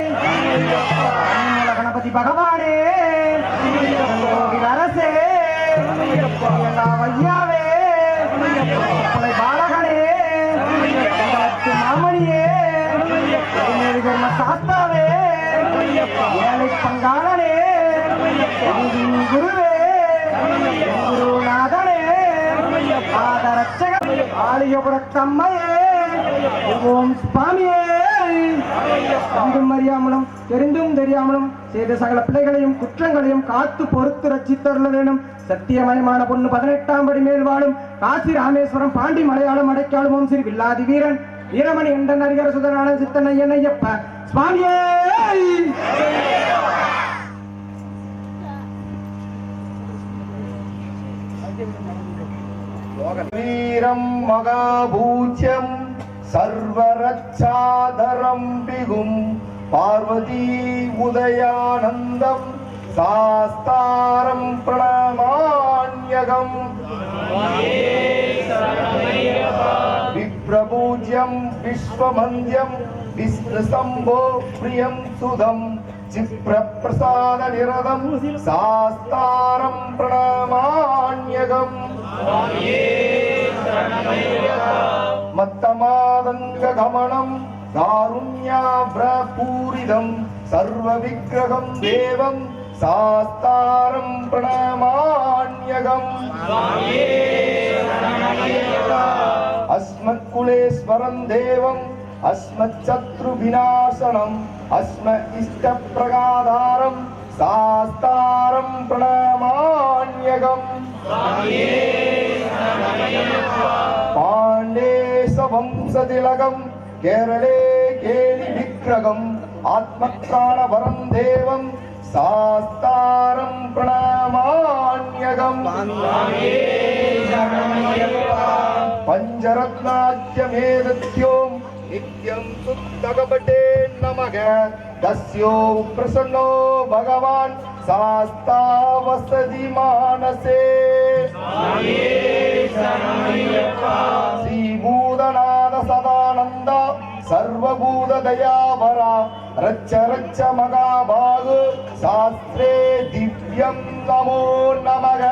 மூல கணபதி பகவானே கோவில் அரசே ஐயாவே பாலகனே மாமணியே சாஸ்தாவே ஏழை பங்காளனே குருவே குருநாதனே ஆதரட்சக ஆலயபுரத்தம்மையே ஓம் சுவாமியே. கண்டும் அறியாமலும் தெரிந்தும் தெரியாமலும் செய்த சகல பிள்ளைகளையும் குற்றங்களையும் காத்து பொறுத்து ரச்சித்தருள வேணும் சத்தியமயமான பொண்ணு பதினெட்டாம் படி மேல் வாழும். காசி ராமேஸ்வரம் பாண்டி மலையாளம் அடைக்காலும் ஓம் ஸ்ரீ வில்லாதி வீரன். வீரமணி எண்டன் அறிகர சுதனான சித்தன் ஐயன் ஐயப்ப சுவாமியே! வீரம் மகாபூச்சம் சர்வரச்சாதரம் பிகும் பார்வதி உதயானந்தம் சாஸ்தாரம் பிரணமான்யகம் விப்ரபூஜ்யம் விஸ்வமந்தியம் விஷ்ணுசம்போ பிரியம் சுதம் சிப்ரப்பிரசாத நிரதம் மத்தமாதங்க கமனம் தாருண்யாபூரிதம் சர்வ விக்கிரகம் தேவம் சாஸ்தாரம் பிரணமாண்யகம் அஸ்மத்குலேஸ்வரம் தேவம் அஸ்மச்சத்ரு விநாசனம் அஸ்ம இஷ்ட பிரகாதாரம் சாஸ்தாரம் பிரணமாண்யகம் பாண்டே प्रणमान्यगम् पाण्डेशवंशतिलकं केरळे केलिविग्रहम् आत्मत्राणवरं देवं सास्तारं प्रणमान्यगम् पञ्चरत्नाख्यमेदत्यों नित्यं सुन्दगपटे नमः तस्यो प्रसन्नो भगवान् சாஸ்தா வசதி மானசே. ஸ்ரீபூதநாத சதானந்தா சர்வபூத தயாபரா ரச்ச ரச்ச மகாபாகு சாஸ்திரே திவ்யம் நமோ நமக.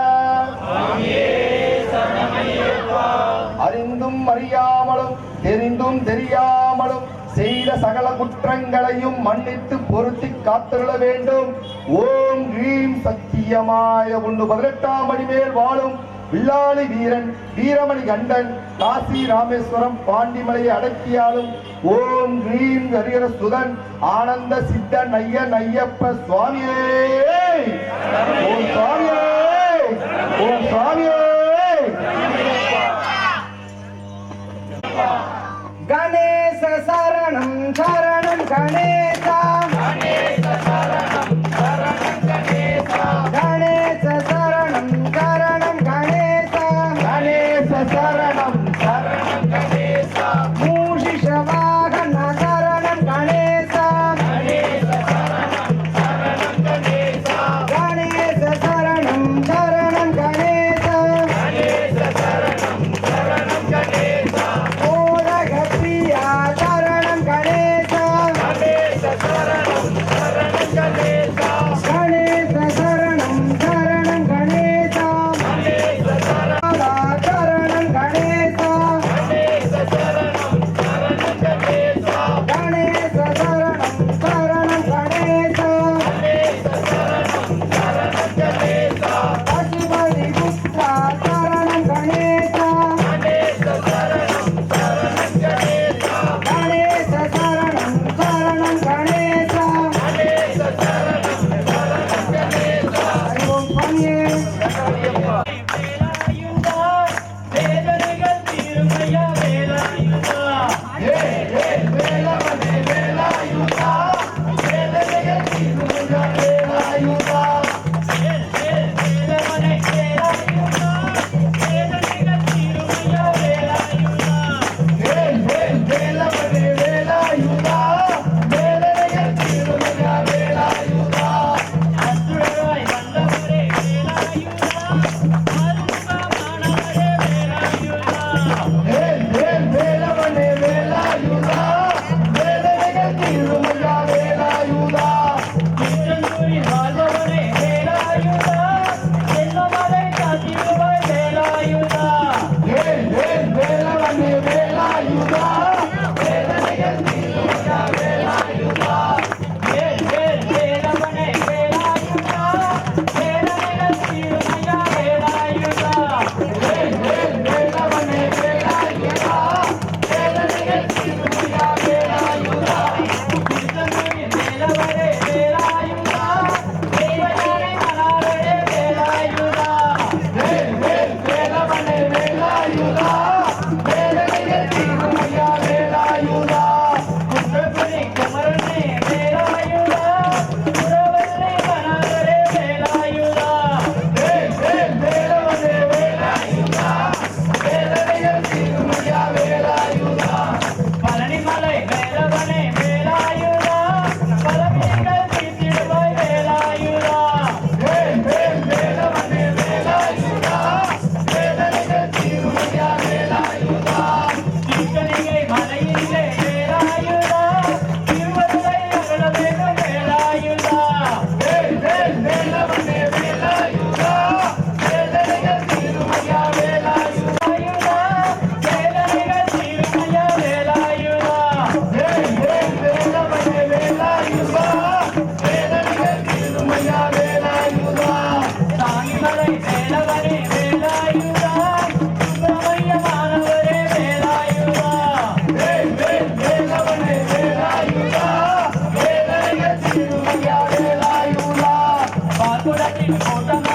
அறிந்தும் அறியாமலும் தெரிந்தும் தெரியாமலும் செய்த சகல குற்றங்களையும் மன்னித்து பொருத்தி காத்திருள வேண்டும். ஓம் கிரீம் சத்தியமாய ஒன்று பதினெட்டாம் மணி மேல் வாழும் வில்லாளி வீரன் வீரமணி கண்டன் காசி ராமேஸ்வரம் பாண்டிமலையை அடக்கியாலும் ஓம் கிரீம் ஹரிகர சுதன் ஆனந்த சித்த நய்ய நையப்ப சுவாமியே. ஓம் சுவாமியே. ஓம் சுவாமியே. கணே சரணம் சரணம் கணேசா. Ahora tiene otra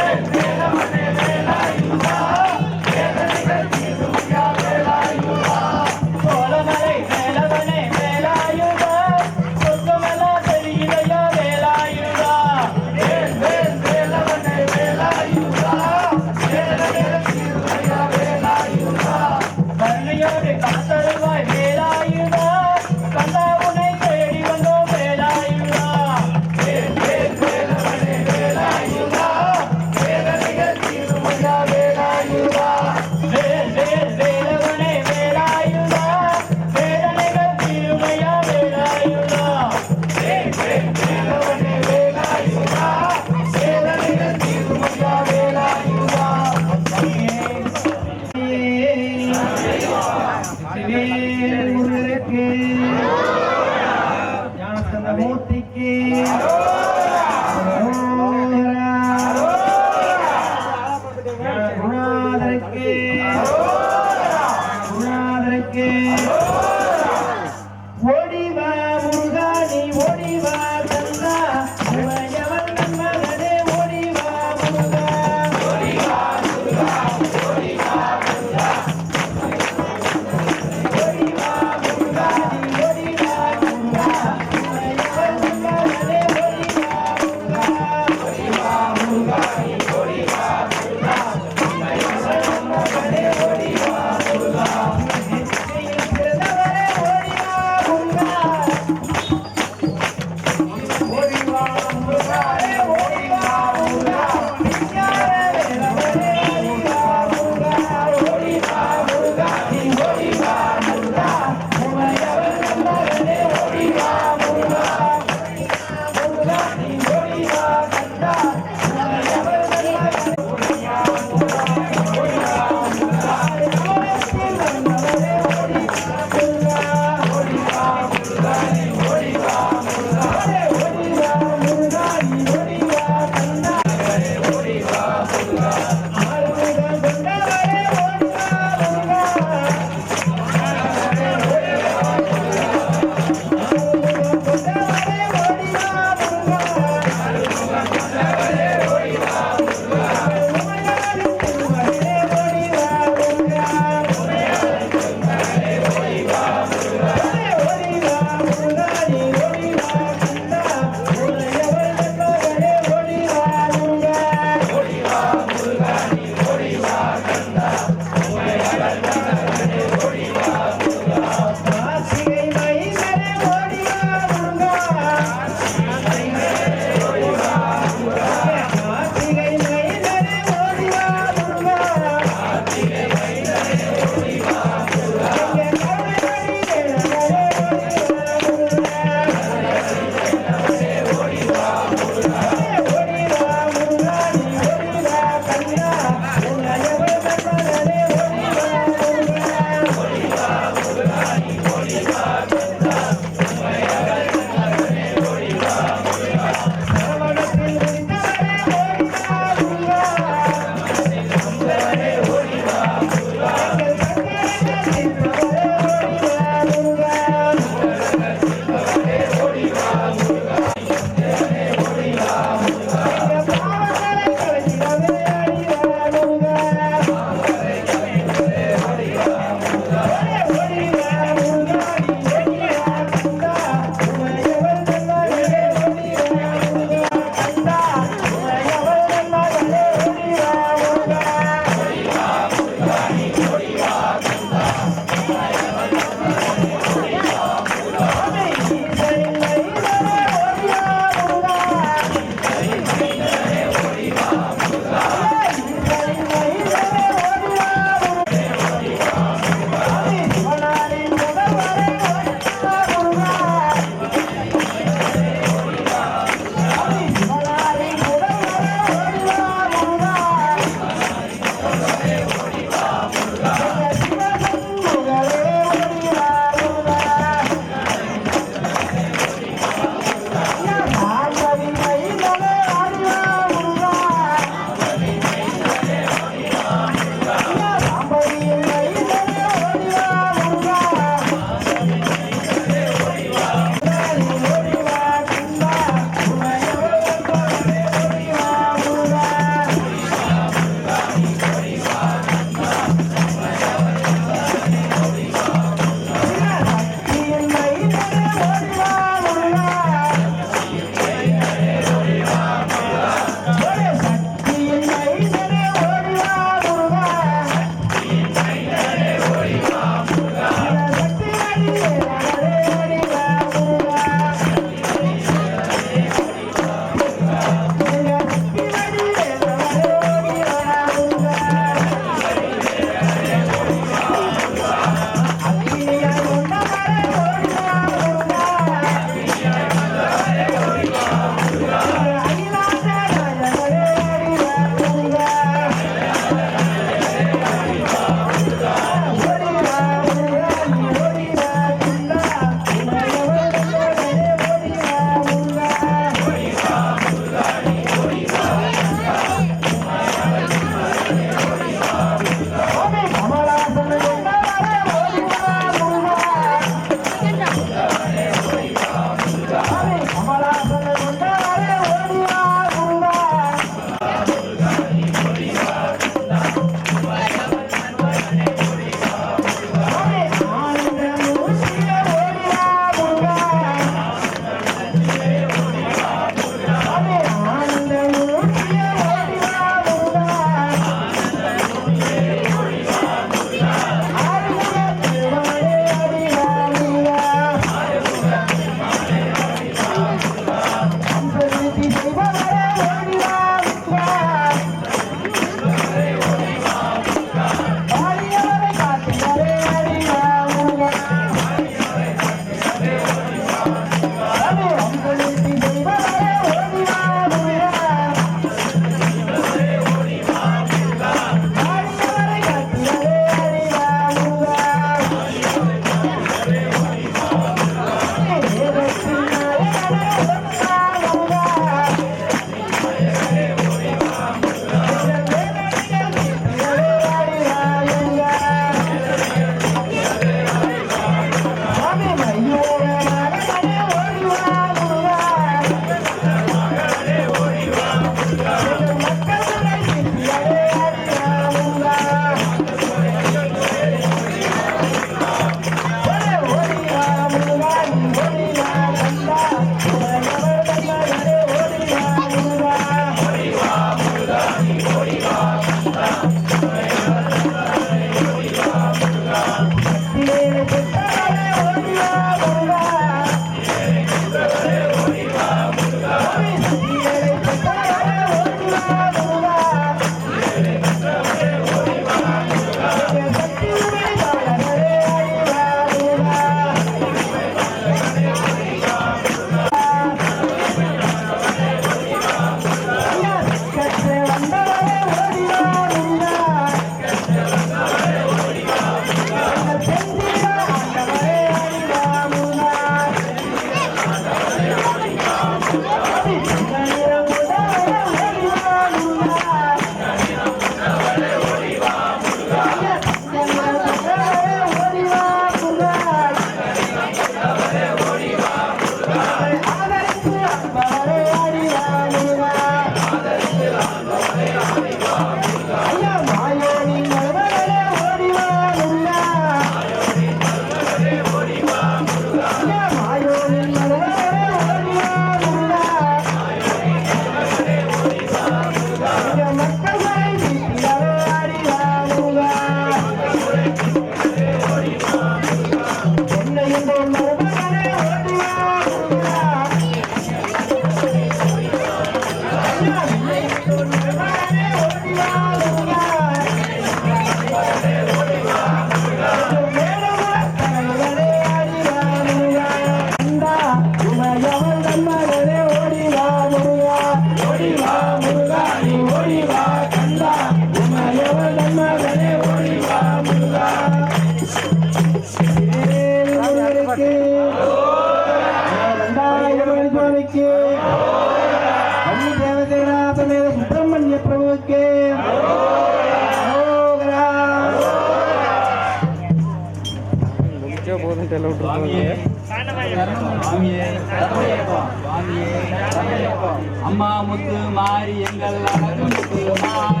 முத்து மாறி எங்கள் அழகு முத்து மாறி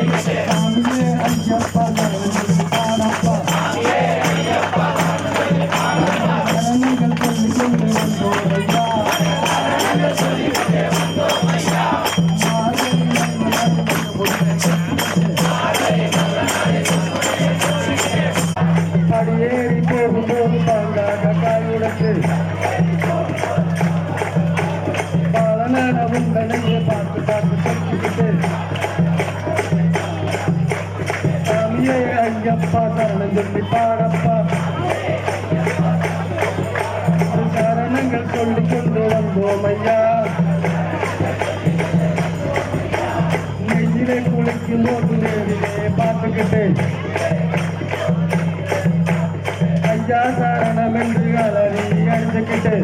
Amazing. அப்பா சரணஞ்சொல்லி பாடப்பா சரணங்கள் சொல்லிக் கொண்டு வந்தோம் ஐயா நெஞ்சிலே குளிக்கும் போது நேரிலே பார்த்துக்கிட்டு ஐயா சரணம் என்று அலறி அடிச்சுக்கிட்டு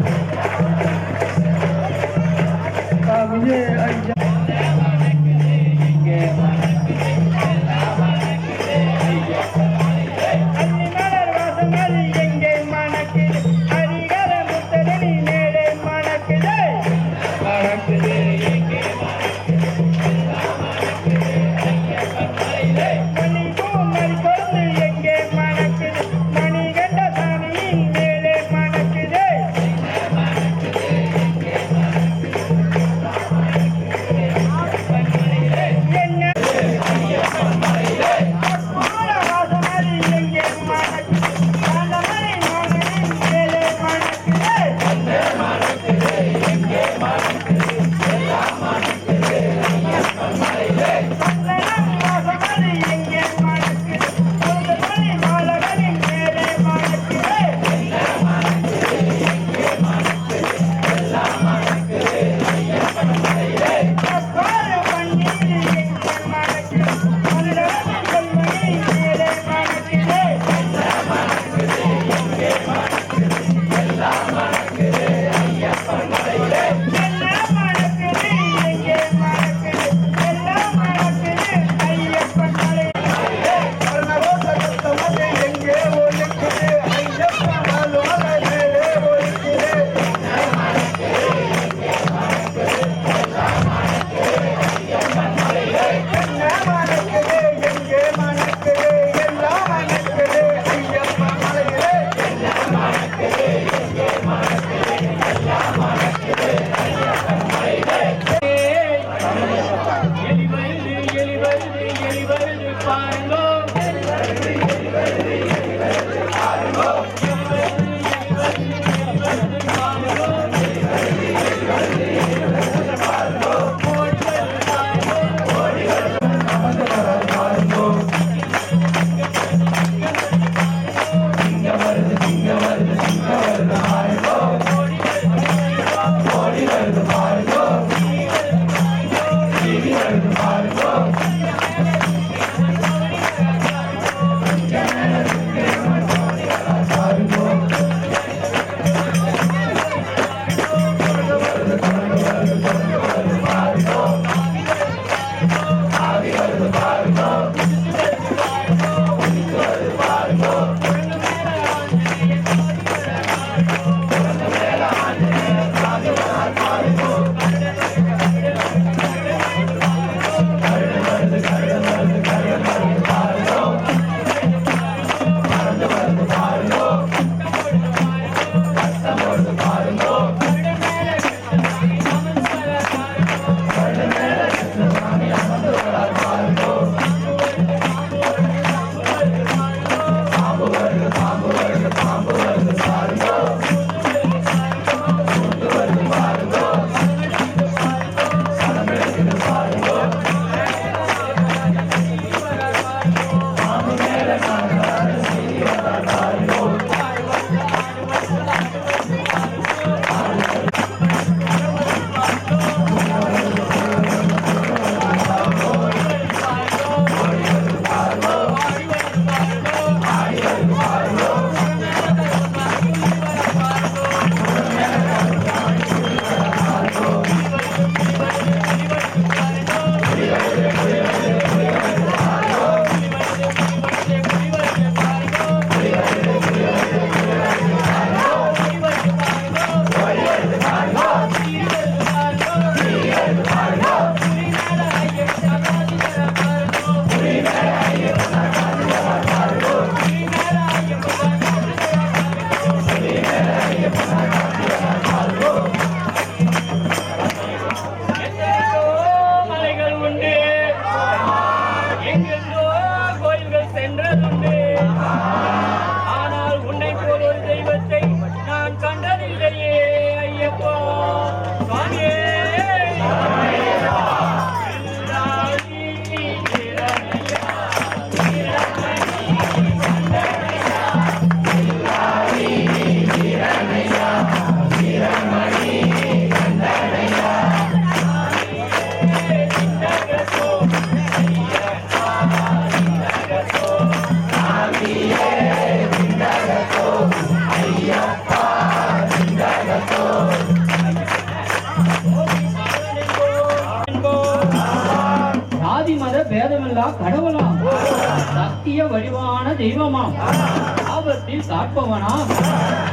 காப்பவனாம்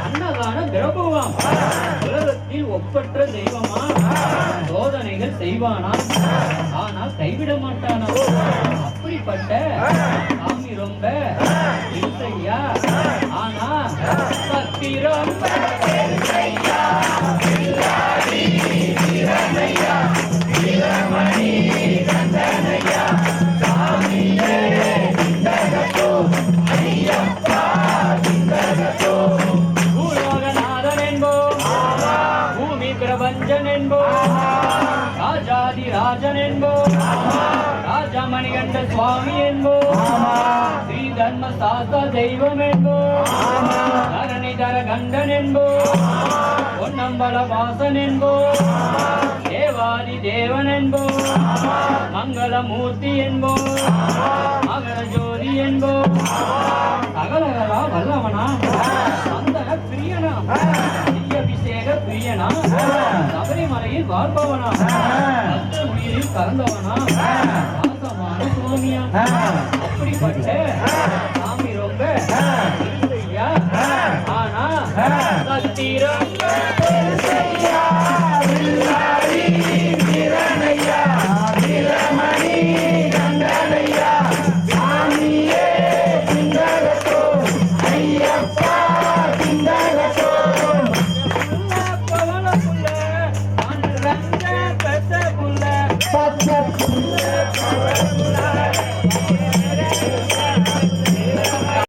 அன்னதான பிரபுவாம் உலகத்தில் ஒப்பற்ற தெய்வமாம் சோதனைகள் செய்வானாம் ஆனால் கைவிட மாட்டானா? அப்படிப்பட்ட சாமி ரொம்ப இல்லையா ஆனா சக்தி ரொம்ப சாஸ்தா தெய்வம் என்போம் தரணிதர கண்டன் என்போம் பொன்னம்பல வாசன் என்போம் தேவாதி தேவன் என்போம் மங்களமூர்த்தி என்போ. மகர ஜோதி என்போ. அகலகலா வல்லவனா. சந்தன பிரியனா. அபிஷேக பிரியனா. சபரிமலையில் வாழ்பவனா. உயிரில் கலந்தவனா. வாசமான சுவாமியா. ஆனா சத்திரம் சரியா